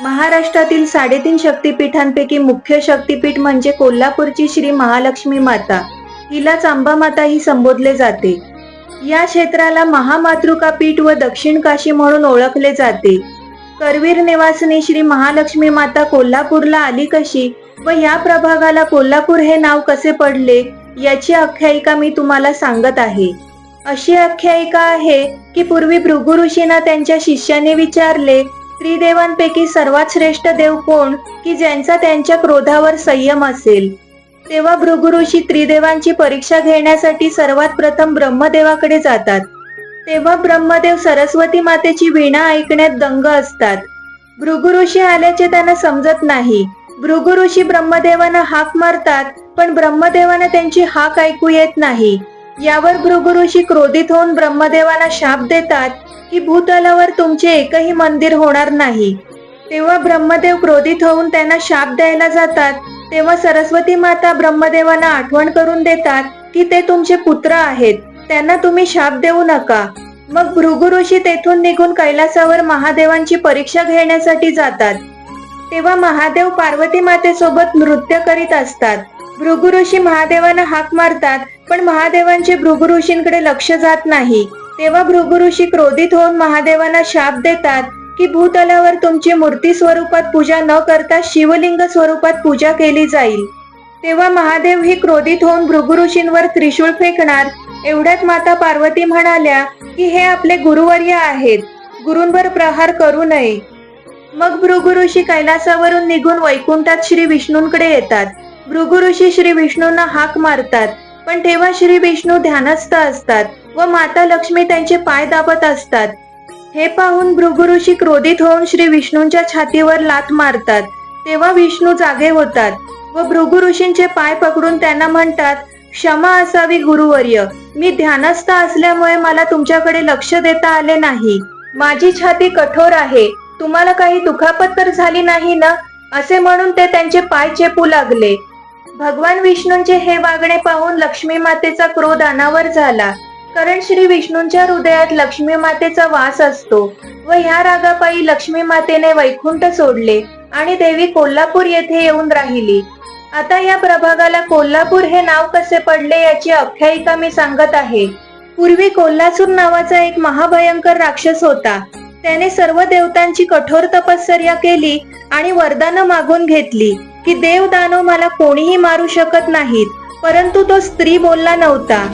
महाराष्ट्रातील साडेतीन शक्तिपीठांपैकी मुख्य शक्तिपीठ म्हणजे कोल्हापूरची श्री महालक्ष्मी माता. हिलाच अंबामाताही संबोधले जाते. या क्षेत्राला महामातृका पीठ व दक्षिण काशी म्हणून ओळखले जाते. करवीर निवासिनी श्री महालक्ष्मी माता कोल्हापूरला आली कशी व या प्रभागाला कोल्हापूर हे नाव कसे पडले याची आख्यायिका मी तुम्हाला सांगत आहे. अशी आख्यायिका आहे की पूर्वी भृगु ऋषींना त्यांच्या शिष्याने विचारले त्रिदेवांपैकी सर्वात श्रेष्ठ देव कोण? की ज्यांचा त्यांच्या क्रोधावर संयम असेल. तेव्हा भृगु ऋषी त्रिदेवांची परीक्षा घेण्यासाठी सर्वात प्रथम ब्रह्मदेवाकडे जातात. तेव्हा ब्रह्मदेव सरस्वती मातेची वीणा ऐकण्यात दंग असतात. भृगु ऋषी आल्याचे त्यांना समजत नाही. भृगु ऋषी ब्रह्मदेवांना हाक मारतात पण ब्रह्मदेवांना त्यांची हाक ऐकू येत नाही. यावर भृगु ऋषी क्रोधित होऊन ब्रह्मदेवाला शाप देतात की भूतलावर तुमचे एकही मंदिर होणार नाही. तेव्हा ब्रह्मदेव क्रोधित होऊन त्यांना शाप द्यायला जातात. तेव्हा सरस्वती माता ब्रह्मदेवाला आठवण करून देतात की ते तुमचे पुत्र आहेत. त्यांना तुम्ही शाप देऊ नका. मग भृगु ऋषी तेथून निघून कैलासावर महादेवांची परीक्षा घेण्यासाठी जातात. तेव्हा महादेव पार्वती मातेसोबत नृत्य करीत असतात. भृगु ऋषी महादेवांना हाक मारतात पण महादेवांचे भृगु ऋषींकडे लक्ष जात नाही. तेव्हा भृगु ऋषी क्रोधित होऊन महादेवांना शाप देतात की भूतलावर तुमची मूर्ती स्वरूपात पूजा न करता शिवलिंग स्वरूपात पूजा केली जाईल. तेव्हा महादेव ही क्रोधित होऊन भृगु ऋषींवर त्रिशूळ फेकणार. एवढ्यात माता पार्वती म्हणाल्या की हे आपले गुरुवर्य आहेत. गुरूंवर प्रहार करू नये. मग भृगु ऋषी कैलासावरून निघून वैकुंठात श्री विष्णूंकडे येतात. भृगु ऋषी श्री विष्णूंना हाक मारतात. पण तेव्हा श्री विष्णू ध्यानस्थ असतात व माता लक्ष्मी त्यांचे पाय दाबत असतात. हे पाहून भृगु ऋषी क्रोधित होऊन श्री विष्णूंच्या छातीवर लात मारतात. तेव्हा विष्णू जागे होतात व भृगु ऋषींचे पाय पकडून त्यांना म्हणतात क्षमा असावी गुरुवर्य मी ध्यानस्थ असल्यामुळे मला तुमच्याकडे लक्ष देता आले नाही. माझी छाती कठोर आहे तुम्हाला काही दुखापत तर झाली नाही ना? असे म्हणून ते त्यांचे पाय चेपू लागले. भगवान विष्णूंचे हे वागणे पाहून लक्ष्मी मातेचा क्रोध अनावर झाला. कारण श्री विष्णूंच्या हृदयात लक्ष्मी मातेचा वास असतो व ह्या रागापायी लक्ष्मी मातेने वैकुंठ सोडले आणि देवी कोल्हापूर येथे येऊन राहिली. आता या प्रभागाला कोल्हापूर हे नाव कसे पडले याची आख्यायिका मी सांगत आहे. पूर्वी कोल्हासूर नावाचा एक महाभयंकर राक्षस होता. त्याने सर्व देवतांची कठोर तपश्चर्या केली आणि वरदानं मागून घेतली. की देव दानव मला कोणीही मारू शकत नाहीत परंतु तो स्त्री बोलला नव्हता.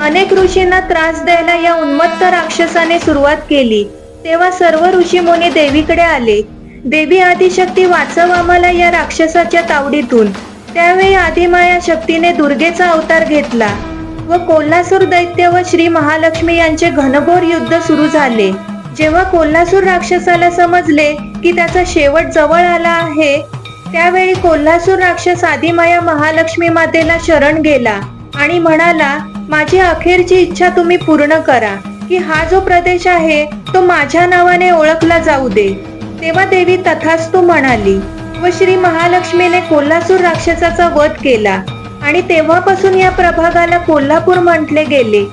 अनेक ऋषींना त्रास द्यायला या उन्मत्त राक्षसाने सुरुवात केली. तेव्हा सर्व ऋषी मुनी देवीकडे आले. देवी आदिशक्ती वाचव आम्हाला या राक्षसाच्या तावडीतून. त्यावेळी आदिमाया शक्तीने दुर्गेचा अवतार घेतला व कोल्हासूर दैत्य व श्री महालक्ष्मी यांचे घनघोर युद्ध सुरू झाले. जेव्हा कोल्हासूर राक्षसाला समजले की त्याचा शेवट जवळ आला आहे त्यावेळी कोल्हासूर राक्षस आदिमाया महालक्ष्मी मातेला शरण गेला आणि म्हणाला माझी अखेरची इच्छा तुम्ही पूर्ण करा की हा जो प्रदेश आहे तो माझ्या नावाने ओळखला जाऊ दे. तेव्हा देवी तथास्तू म्हणाली व श्री महालक्ष्मीने कोल्हासूर राक्षसाचा वध केला आणि तेव्हापासून या प्रभागाला कोल्हापूर म्हटले गेले.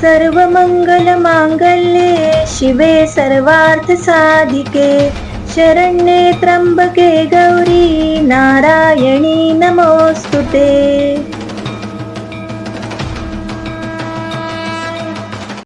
सर्व मंगल मांगल्ये शिवे सर्वार्थ साधिके शरण्ये त्र्यम्बके गौरी नारायणी नमोस्तुते।